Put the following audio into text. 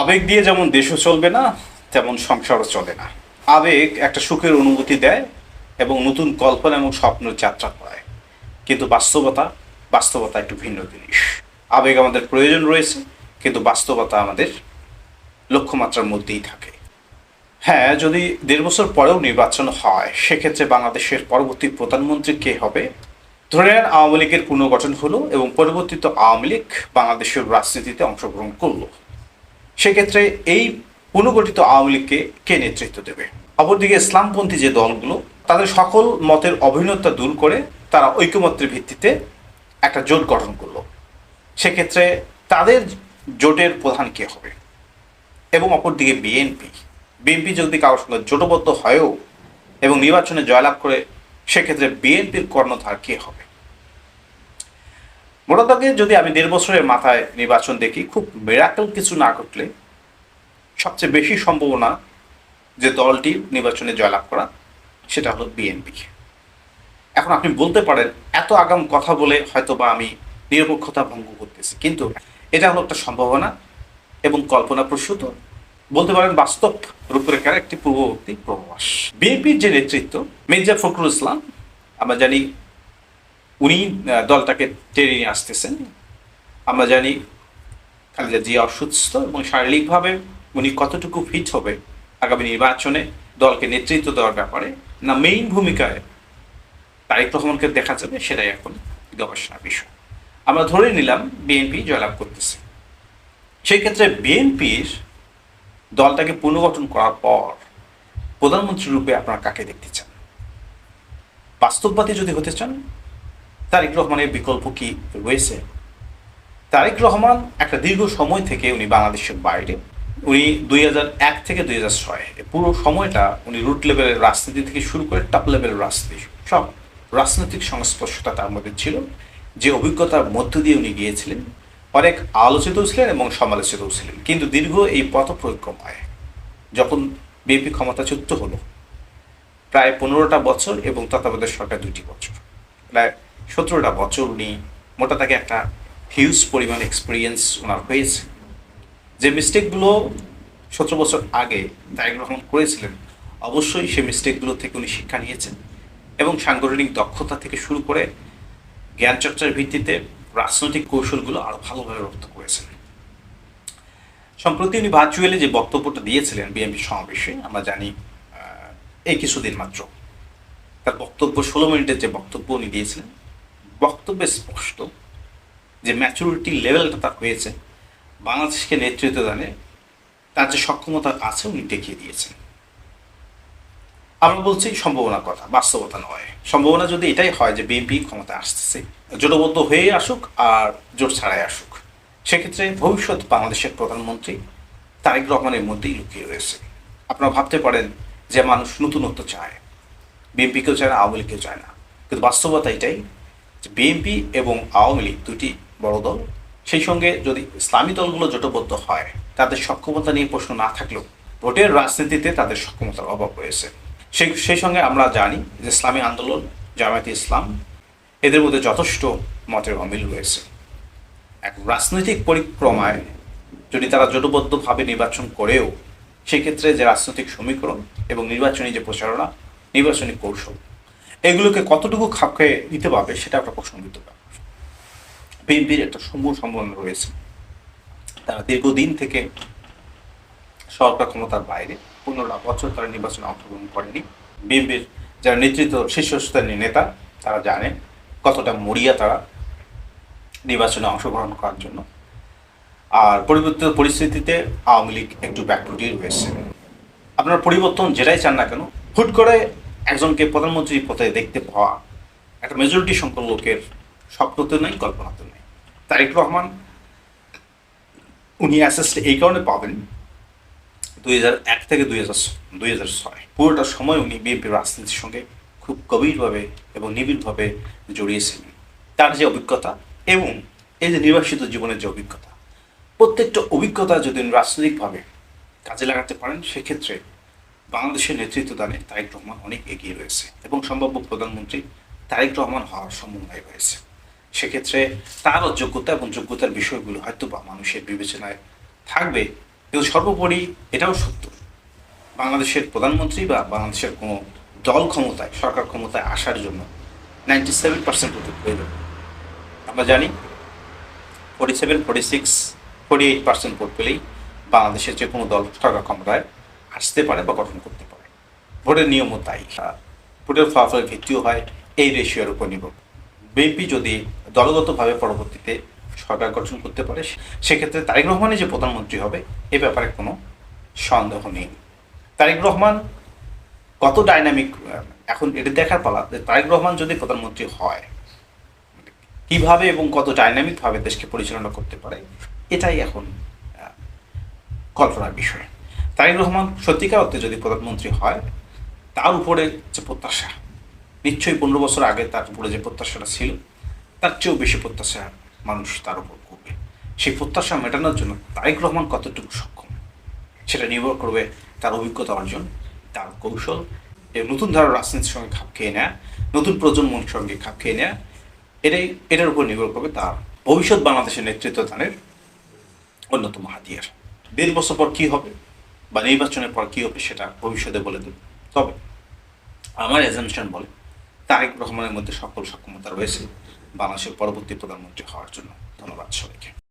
আবেগ দিয়ে যেমন দেশও চলবে না, তেমন সংসারও চলে না। আবেগ একটা সুখের অনুভূতি দেয় এবং নতুন কল্পনা এবং স্বপ্নের যাত্রা করায়। কিন্তু বাস্তবতা বাস্তবতা একটু ভিন্ন জিনিস। আবেগ আমাদের প্রয়োজন রয়েছে, কিন্তু বাস্তবতা আমাদের লক্ষ্যমাত্রার মধ্যেই থাকে। হ্যাঁ যদি দেড় বছর পরেও নির্বাচন হয়, সেক্ষেত্রে বাংলাদেশের পরবর্তী প্রধানমন্ত্রী কে হবে? ধরে নেন আওয়ামী লীগের পুনর্গঠন হলো এবং পরবর্তীতে আওয়ামী লীগ বাংলাদেশের রাজনীতিতে অংশগ্রহণ করল। সেক্ষেত্রে এই পুনর্গঠিত আওয়ামী লীগকে কে নেতৃত্ব দেবে? অপরদিকে ইসলামপন্থী যে দলগুলো, তাদের সকল মতের অভিন্নতা দূর করে তারা ঐকমত্যের ভিত্তিতে একটা জোট গঠন করল। সেক্ষেত্রে তাদের জোটের প্রধান কে হবে? এবং অপরদিকে বিএনপি। বিএনপি যদি কারোর সঙ্গে জোটবদ্ধ হয়েও এবং নির্বাচনে জয়লাভ করে, সেক্ষেত্রে বিএনপির কর্ণধার কে হবে? মোটাদাগে যদি আমি দেড় বছরের মাথায় নির্বাচন দেখি, খুব মেরাকল কিছু না ঘটলে সবচেয়ে বেশি সম্ভাবনা যে দলটি নির্বাচনে জয়লাভ করা, সেটা হলো বিএনপি এখন আপনি বলতে পারেন, এত আগাম কথা বলে হয়তো বা আমি নিরপেক্ষতা ভঙ্গ করতেছি, কিন্তু এটা হলো একটা সম্ভাবনা এবং কল্পনা প্রসূত বলতে পারেন বাস্তব রূপরেখার একটি পূর্ববর্তী প্রবাস বিএনপির যে নেতৃত্ব মির্জা ফখরুল ইসলাম, আমরা জানি উনি দলটাকে টেনে নিয়ে আসতেছেন। আমরা জানি খালেদা জিয়া অসুস্থ এবং শারীরিকভাবে উনি কতটুকু ফিট হবে আগামী নির্বাচনে দলকে নেতৃত্ব দেওয়ার ব্যাপারে। না মেইন ভূমিকায় তারেক রহমানকে দেখা যাবে সেটাই এখন গবেষণার বিষয়। আমরা ধরে নিলাম বিএনপি জয়লাভ করতেছে। সেই ক্ষেত্রে বিএনপির দলটাকে পুনর্গঠন করার পর প্রধানমন্ত্রী রূপে আপনারা কাকে দেখতে চান? বাস্তববাদী যদি হতে চান তারেক রহমানের বিকল্প কি রয়েছে? তারেক রহমান একটা দীর্ঘ সময় থেকে উনি বাংলাদেশের বাইরে। উনি দুই এক থেকে দুই ছয় পুরো সময়টা উনি রুট লেভেলের রাজনীতি থেকে শুরু করে টপ লেভেলের রাজনীতি, সব রাজনৈতিক সংস্পর্শতা তার মধ্যে ছিল। যে অভিজ্ঞতার মধ্য দিয়ে উনি গিয়েছিলেন, অনেক আলোচিতও ছিলেন এবং সমালোচিতও ছিলেন। কিন্তু দীর্ঘ এই পথ পরিক্রমায় যখন বিএনপি ক্ষমতাচ্যুত হলো, প্রায় পনেরোটা বছর এবং তত্ত্বাবধায়ক সরকার দুইটি বছর। প্রায় সতেরোটা বছর উনি মোটা তাকে একটা হিউজ পরিমাণ এক্সপিরিয়েন্স ওনার হয়েছে। যে মিস্টেকগুলো সতেরো বছর আগে তারেক রহমান করেছিলেন, অবশ্যই সেই মিস্টেকগুলো থেকে উনি শিক্ষা নিয়েছেন এবং সাংগঠনিক দক্ষতা থেকে শুরু করে জ্ঞান চর্চার ভিত্তিতে রাজনৈতিক কৌশলগুলো আরও ভালোভাবে রপ্ত করেছেন। সম্প্রতি উনি ভার্চুয়ালি যে বক্তব্যটা দিয়েছিলেন বিএনপি সমাবেশে, আমরা জানি এই কিছুদিন মাত্র, তার বক্তব্য, ষোলো মিনিটের যে বক্তব্য উনি দিয়েছিলেন বক্তব্যে স্পষ্ট যে ম্যাচুরিটি লেভেলটা তার হয়েছে। বাংলাদেশকে নেতৃত্ব দানে তার যে সক্ষমতা আছে উনি দেখিয়ে দিয়েছেন। আমরা বলছি সম্ভাবনার কথা, বাস্তবতা নয়। সম্ভাবনা যদি এটাই হয় যে বিএনপি ক্ষমতা আসতেছে, জোটবদ্ধ হয়ে আসুক আর জোট ছাড়াই আসুক, সেক্ষেত্রে ভবিষ্যৎ বাংলাদেশের প্রধানমন্ত্রী তারেক রহমানের মধ্যেই লুকিয়ে রয়েছে। আপনারা ভাবতে পারেন যে মানুষ নতুনত্ব চায়। বিএনপিকেও চায় না, আওয়ামী লীগকেও চায় না। কিন্তু বাস্তবতা এটাই বিএনপি এবং আওয়ামী লীগ দুটি বড় দল। সেই সঙ্গে যদি ইসলামী দলগুলো জোটবদ্ধ হয়, তাদের সক্ষমতা নিয়ে প্রশ্ন না থাকলেও ভোটের রাজনীতিতে তাদের সক্ষমতার অভাব রয়েছে। সেই সেই সঙ্গে আমরা জানি যে ইসলামী আন্দোলন, জামায়াতে ইসলাম, এদের মধ্যে যথেষ্ট মতের অমিল রয়েছে। এক রাজনৈতিক পরিক্রমায় যদি তারা জোটবদ্ধভাবে নির্বাচন করেও, সেক্ষেত্রে যে রাজনৈতিক সমীকরণ এবং নির্বাচনী যে প্রচারণা, নির্বাচনী কৌশল এগুলোকে কতটুকু খাপ খেয়ে নিতে পারবে সেটা একটা প্রশ্নবিদ্ধ ব্যাপার বিএনপির একটা সমূহ সম্ভাবনা রয়েছে। তারা দীর্ঘদিন থেকে সরকার ক্ষমতার বাইরে পনেরোটা বছর তারা নির্বাচনে অংশগ্রহণ করেনি। বিএনপির যারা নেতৃত্ব, শীর্ষস্থানীয় নেতা, তারা জানেন কতটা মরিয়া তারা নির্বাচনে অংশগ্রহণ করার জন্য। আর পরিবর্তিত পরিস্থিতিতে আওয়ামী লীগ একটু ব্যাকফুটিয়ে রয়েছে। আপনার পরিবর্তন যেটাই চান না কেন, হুট করে একজনকে প্রধানমন্ত্রী পদে দেখতে পাওয়া একটা মেজরিটি সংখ্যক লোকের স্বপ্নতে নেই কল্পনাতে নেই। তারেক রহমান, উনি অ্যাসেস্ট এই কারণে পাবেন দুই হাজার এক থেকে দুই হাজার দুই হাজার ছয়। পুরোটা সময় উনি বিএনপির রাজনীতির সঙ্গে খুব গভীরভাবে এবং নিবিড়ভাবে জড়িয়েছিলেন তার যে অভিজ্ঞতা এবং এই যে নির্বাসিত জীবনের যে অভিজ্ঞতা, প্রত্যেকটা অভিজ্ঞতা যদি রাজনৈতিকভাবে কাজে লাগাতে পারেন, সেক্ষেত্রে বাংলাদেশের নেতৃত্ব দানে তারেক রহমান অনেক এগিয়ে রয়েছে এবং সম্ভাব্য প্রধানমন্ত্রী তারেক রহমান হওয়ার সম্ভাবনায় রয়েছে। সেক্ষেত্রে তার যোগ্যতা এবং যোগ্যতার বিষয়গুলো হয়তো বা মানুষের বিবেচনায় থাকবে। কিন্তু সর্বোপরি এটাও সত্য, বাংলাদেশের প্রধানমন্ত্রী বা বাংলাদেশের কোনো দল ক্ষমতায়, সরকার ক্ষমতায় আসার জন্য নাইনটি সেভেন পার্সেন্ট ভোটের প্রয়োজন আমরা জানি forty seven forty six forty eight percent vote পেলেই বাংলাদেশের যে কোনো দল, সরকার ক্ষমতায় আসতে পারে বা গঠন করতে পারে। ভোটের নিয়মও তাই। ভোটের ফলাফলের ভিত্তিও হয়, এই রেশিওর উপর নির্ভর। বিএনপি যদি দলগতভাবে পরবর্তীতে সরকার গঠন করতে পারে, সেক্ষেত্রে তারেক রহমানই যে প্রধানমন্ত্রী হবে, এ ব্যাপারে কোনো সন্দেহ নেই। তারেক রহমান কত ডাইনামিক এখন এটা দেখার পালা যে তারেক রহমান যদি প্রধানমন্ত্রী হয়, কীভাবে এবং কত ডাইনামিকভাবে দেশকে পরিচালনা করতে পারে, এটাই এখন কল্পনার বিষয়। তারেক রহমান সত্যিকার অর্থে যদি প্রধানমন্ত্রী হয়, তার উপরে যে প্রত্যাশা, নিশ্চয়ই পনেরো বছর আগে তার উপরে যে প্রত্যাশাটা ছিল, তার চেয়েও বেশি প্রত্যাশা মানুষ তার উপর করবে। সেই প্রত্যাশা মেটানোর জন্য তারেক রহমান কতটুকু সক্ষম, সেটা নির্ভর করবে তার অভিজ্ঞতা অর্জন, তার কৌশল নতুন ধারার রাজনীতির সঙ্গে খাপ খেয়ে নেয়া, নতুন প্রজন্মের সঙ্গে খাপ খেয়ে নেয়া, এটাই, এটার উপর নির্ভর করবে তার ভবিষ্যৎ বাংলাদেশের নেতৃত্ব দানের অন্যতম হাতিয়ার। দেড় বছর পর কী হবে? বা নির্বাচনের পর কী হবে সেটা ভবিষ্যতে বলে দেবে। তবে আমার এজামশন বলে, তারেক রহমানের মধ্যে সকল সক্ষমতা রয়েছে বাংলাদেশের পরবর্তী প্রধানমন্ত্রী হওয়ার জন্য। ধন্যবাদ সবাইকে।